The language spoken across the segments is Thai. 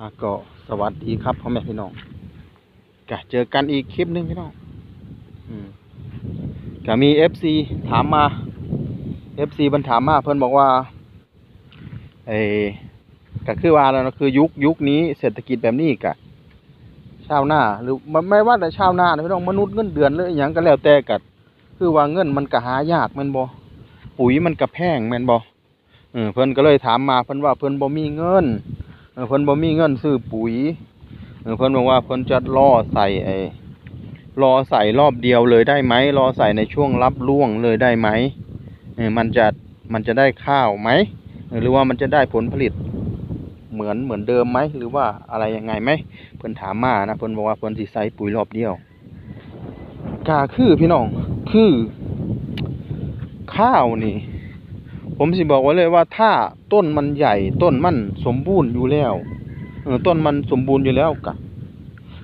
อะก็สวัสดีครับพ่อแม่พี่น้องกะเจอกันอีกคลิปหนึงพี่น้องก็มีเอฟซีถามมาเอฟซีมันถามมาเพิ่อนบอกว่าไอ้ก็คือว่าแล้วนะคือยุคยุคนี้เศรษฐกิจแบบนี้กะชาวนาหรือมันไม่ว่าแต่ชาวนานะพี่น้องมนุษย์เงินเดือนหรืออหยังก็แล้วแต่กัดคือว่าเงินมันก็หายากแม่นบ่ปุ๋ยมันก็แพงแม่นบ่เออเพิ่อนก็เลยถามมาเพิ่อนว่าเพิ่อนบ่มีเงิน เพิ่นบ่มีเงินซื้อปุ๋ยเออเพิ่นบอกว่าเพิ่นจะรอใส่ไอ้รอใส่รอบเดียวเลยได้ไหมรอใส่ในช่วงรับร่วงเลยได้ไหมมันจะมันจะได้ข้าวไหมหรือว่ามันจะได้ผลผลิตเหมือนเหมือนเดิมไหมหรือว่าอะไรยังไงไหมเพิ่นถามมานะเพิ่นบอกว่าเพิ่นสิใส่ปุ๋ยรอบเดียวกาคือพี่น้องคือ ข้าวนี่ ผมสิบอกไว้เลยว่าถ้าต้นมันใหญ่ต้นมันสมบูรณ์อยู่แล้วต้นมันสมบูรณ์อยู่แล้วกะ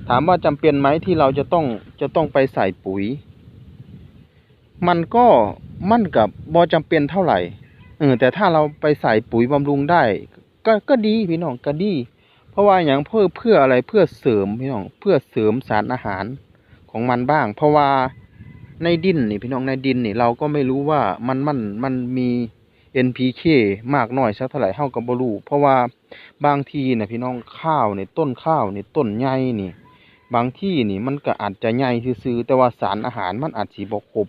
ถามว่าจำเป็นไหมที่เราจะต้องจะต้องไปใส่ปุ๋ย มันก็มั่นกับบ่จำเป็นเท่าไหร่เออแต่ถ้าเราไปใส่ปุ๋ยบำรุงได้ ก็ก็ดีพี่น้องก็ดี เพราะว่าอย่างเพื่อเพื่ออะไรเพื่อเสริมพี่น้องเพื่อเสริมสารอาหารของมันบ้าง เพราะว่าในดินนี่พี่น้องในดินนี่เราก็ไม่รู้ว่ามันมันมันมี NPK มากน้อยสักเท่าไหร่เฮาก็บ่รู้เพราะว่าบางทีน่ะพี่น้องข้าวนี่ต้นข้าวนี่ต้นใหญ่นี่ บางที่นี่มันก็อาจจะใหญ่ซื่อๆแต่ว่าสารอาหารมันอาจสิบ่ครบ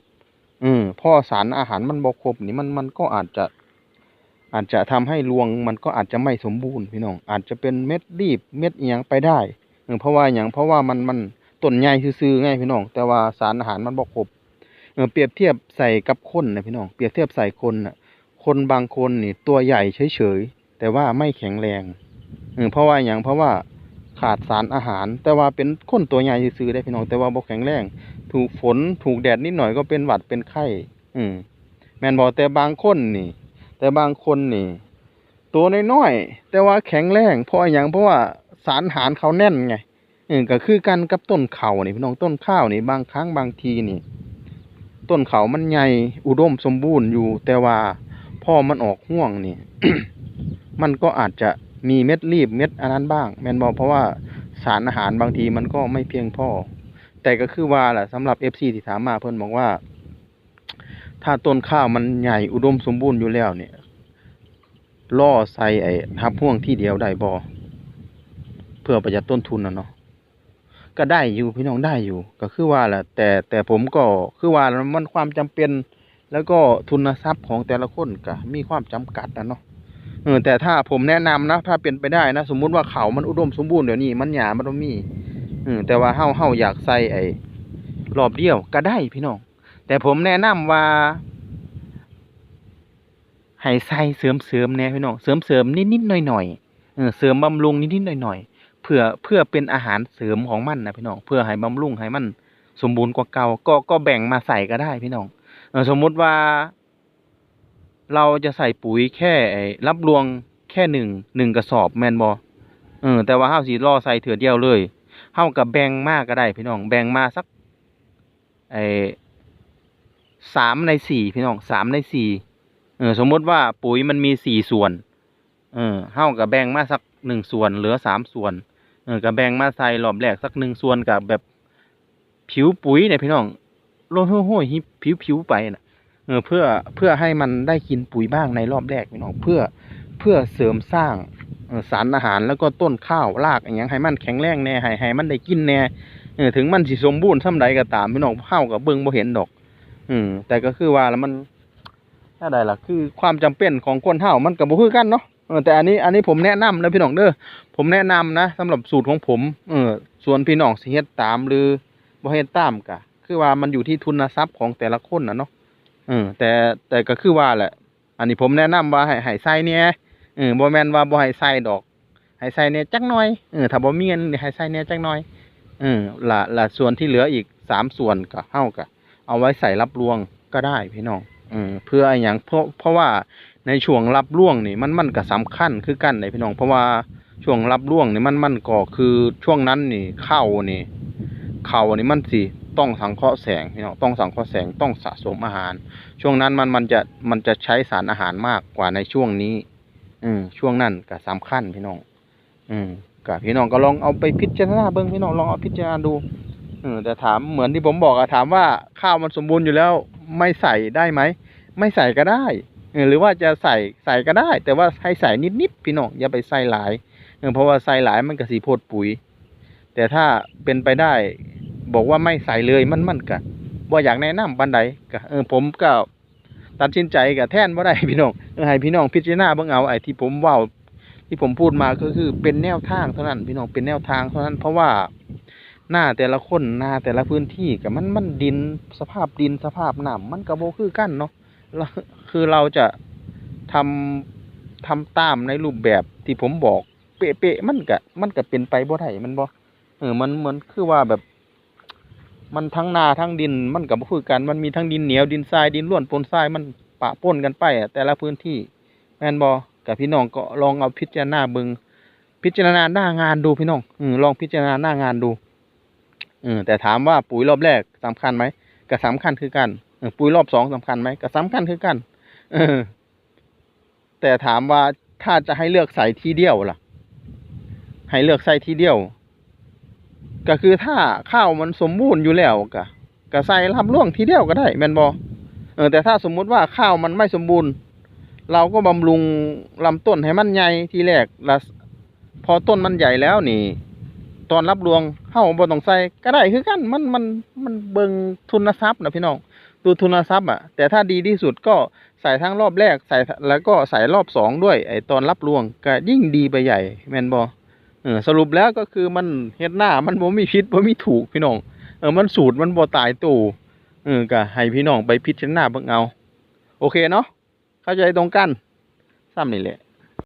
อืมพอสารอาหารมันบ่ครบนี่มันมันก็อาจจะ อาจจะทำให้รวงมันก็อาจจะไม่สมบูรณ์พี่น้อง อาจจะเป็นเม็ดรีบเม็ดอีหยังไปได้เออเพราะว่าหยังเพราะว่ามันมันต้นใหญ่ซื่อๆไงพี่น้อง แต่ว่าสารอาหารมันบ่ครบเออเปรียบเทียบใส่กับคนนะพี่น้อง เปรียบเทียบใส่คนน่ะ คนบางคนนี่ตัวใหญ่เฉยๆแต่ว่าไม่แข็งแรงเออเพราะว่าอย่างเพราะว่าขาดสารอาหาร แต่ว่าเป็นคนตัวใหญ่ซื่อๆได้พี่น้องแต่ว่าบ่แข็งแรง ถูกฝนถูกแดดนิดหน่อยก็เป็นหวัดเป็นไข้ อืมแมนบอกแต่บางคนนี่ แต่บางคนนี่ ตัวน้อยๆแต่ว่าแข็งแรงเพราะอย่างเพราะว่าสารอาหารเขาแน่นไงเออก็คือกันกับต้นเขานี่พี่น้องต้นข้าวนี่บางครั้งบางทีนี่ ต้นเขามันใหญ่อุดมสมบูรณ์อยู่ แต่ว่า พอมันออกห่วงนี่ มันก็อาจจะมีเม็ดรีบเม็ดอันนั้นบ้าง แม่นบอกเพราะว่าสารอาหารบางทีมันก็ไม่เพียงพอ แต่ก็คือว่าแหละสำหรับ FC ที่ถามมาเพิ่นบอกว่า ถ้าต้นข้าวมันใหญ่อุดมสมบูรณ์อยู่แล้วเนี่ยล่อใส่ไอ้ทับห่วงที่เดียวได้บ่เพื่อประหยัดต้นทุนนะเนาะก็ได้อยู่พี่น้องได้อยู่ ก็คือว่าแหละแต่แต่ผมก็คือว่ามันความจำเป็น แล้วก็ทุนทรัพย์ของแต่ละคนก็มีความจำกัดนะเนาะเออแต่ถ้าผมแนะนำนะ ถ้าเป็นไปได้นะ สมมุติว่าเขามันอุดมสมบูรณ์เดี๋ยวนี้มันหยามันมีเออแต่ว่าเฮาเฮาอยากใส่ไอ้รอบเดียวก็ได้พี่น้อง แต่ผมแนะนำว่าให้ใส่เสริมเสริมแน่พี่น้องเสริมเสริมนิดนิดหน่อยหน่อยเออเสริมบำรุงนิดนิดหน่อยหน่อยเพื่อเพื่อเป็นอาหารเสริมของมันนะพี่น้อง เพื่อให้บำรุงให้มัน สมบูรณ์กว่าเก่าก็ก็แบ่งมาใส่ก็ได้พี่น้อง สมมุติว่า เราจะใส่ปุ๋ยแค่รับรวงแค่หนึ่งหนึ่งกระสอบแมนบอเออแต่ว่าเฮาสิรอใส่เถื่อเดียวเลยเฮากับแบ่งมากก็ได้พี่น้อง แบ่งมาสักไอสามในสี่พี่น้องสามในสี่เออสมมติว่าปุ๋ยมันมีสี่ส่วน เออเฮากับแบ่งมาสักหนึ่งส่วน เหลือสามส่วน เออกับแบ่งมาใส่รอบแรกสักหนึ่งส่วนกับแบบผิวปุ๋ยเนี่ยพี่น้อง โรยห้อยผิวผิวไปนะเออเพื่อเพื่อให้มันได้กินปุ๋ยบ้างในรอบแรกพี่น้องเพื่อเพื่อเสริมสร้างสารอาหารแล้วก็ต้นข้าวรากอย่างเงี้ยให้มันแข็งแรงแน่ให้ให้มันได้กินแน่เออถึงมันสิสมบูรณ์ส่ำใดก็ตามพี่น้องเฮากับเบิ่งบ่เห็นดอก อืม แต่ก็คือว่าแล้วมันถ้าใดล่ะ คือความจำเป็นของคนเฮามันก็บ่คือกันเนาะเออแต่อันนี้อันนี้ผมแนะนำนะพี่น้องเด้อผมแนะนำนะสำหรับสูตรของผม เออส่วนพี่น้องสิเฮ็ดตามหรือบ่เฮ็ดตามก็ คือว่ามันอยู่ที่ทุนทรัพย์ของแต่ละคนน่ะเนาะเออแต่แต่ก็คือว่าแหละ อันนี้ผมแนะนำว่าให้ให้ใส่เนี่ยเออบ่แม่นว่าบ่ให้ใส่ดอกให้ใส่เนี่ยจักหน่อยเออถ้าบ่มีเงินให้ใส่เนี่ยจักหน่อยเออละละส่วนที่เหลืออีกสามส่วนก็เฮาก็เอาไว้ใส่รับรวงก็ได้พี่น้องเออเพื่ออหยังเพราะเพราะว่าในช่วงรับรวงนี่มันมันก็สำคัญคือกันเลยพี่น้องเพราะว่าช่วงรับรวงนี่มันมันก็คือช่วงนั้นนี่ข้าวนี่ข้าวนี่มันสิ ต้องสังเคราะห์แสงพี่น้องต้องสังเคราะห์แสงต้องสะสมอาหาร ช่วงนั้นมันมันจะมันจะใช้สารอาหารมากกว่าในช่วงนี้ อืมช่วงนั้นก็สำคัญพี่น้อง อืมก็พี่น้องก็ลองเอาไปพิจารณาเบิ่งพี่น้องลองเอาพิจารณาดูเออแต่ถามเหมือนที่ผมบอกอะถามว่าข้าวมันสมบูรณ์อยู่แล้ว ไม่ใส่ได้ไหมไม่ใส่ก็ได้หรือว่าจะใส่ใส่ก็ได้ แต่ว่าให้ใส่นิดๆพี่น้องอย่าไปใส่หลายเออเพราะว่าใส่หลายมันก็สีโพดปุ๋ย แต่ถ้าเป็นไปได้ บอกว่าไม่ใส่เลยมันมันก็บ่อยากแนะนำบันไดก็เออผมก็ตัดสินใจกับแท่นบ่ได้พี่น้องเออให้พี่น้องพิจารณาเบิ่งเอาไอ้ที่ผมว้าที่ผมพูดมาก็คือเป็นแนวทางเท่านั้น พี่น้องเป็นแนวทางเท่านั้น เพราะว่าหน้าแต่ละคนหน้าแต่ละพื้นที่กับมันมันดินสภาพดินสภาพน้ำมันก็บ่คือกั้นเนาะคือเราจะทำทำตามในรูปแบบที่ผมบอก เป๊ะๆมันก็มันก็เป็นไปบ่ได้มันบ่เออมันเหมือนคือว่าแบบ มันทั้งนาทั้งดินมันก็บ่คือกัน มันมีทั้งดินเหนียวดินทรายดินร่วนปนทรายมันปะปนกันไปอะแต่ละพื้นที่แมนบ่กับพี่น้องก็ลองเอาพิจารณาเบิงพิจารณาหน้างานดูพี่น้องอืลองพิจารณาหน้างานดูอืแต่ถามว่าปุ๋ยรอบแรกสำคัญไหมก็สำคัญคือกันปุ๋ยรอบสองสำคัญไหมก็สำคัญคือกันเออแต่ถามว่าถ้าจะให้เลือกใส่ทีเดียวล่ะ ให้เลือกใส่ทีเดียว ก็คือถ้าข้าวมันสมบูรณ์อยู่แล้วก็ก็ใส่ลำล่วงทีเดียวก็ได้แมนบอเออแต่ถ้าสมมุติว่าข้าวมันไม่สมบูรณ์ เราก็บำรุงลำต้นให้มันใหญ่ทีแรกล้วพอต้นมันใหญ่แล้วนี่ ตอนรับรวงเฮาบ่ต้องใส่ก็ได้คือกันมันมันมันเบิงทุนทรัพย์นะพี่น้องดูทุนทรัพย์อะ แต่ถ้าดีที่สุดก็ใส่ทั้งรอบแรกใส่แล้วก็ใส่รอบสองด้วยไอตอนรับรวงก็ยิ่งดีไปใหญ่แมนบ่ เออสรุปแล้วก็คือมันเฮ็ดหน้ามันบ่มีผิดบ่มีถูกพี่น้องเออมันสูตรมันบ่ตายตู่เออก็ให้พี่น้องไปพิจารณาเบิ่งเอา โอเคเนาะเข้าใจตรงกันซ้ำนี่แหละ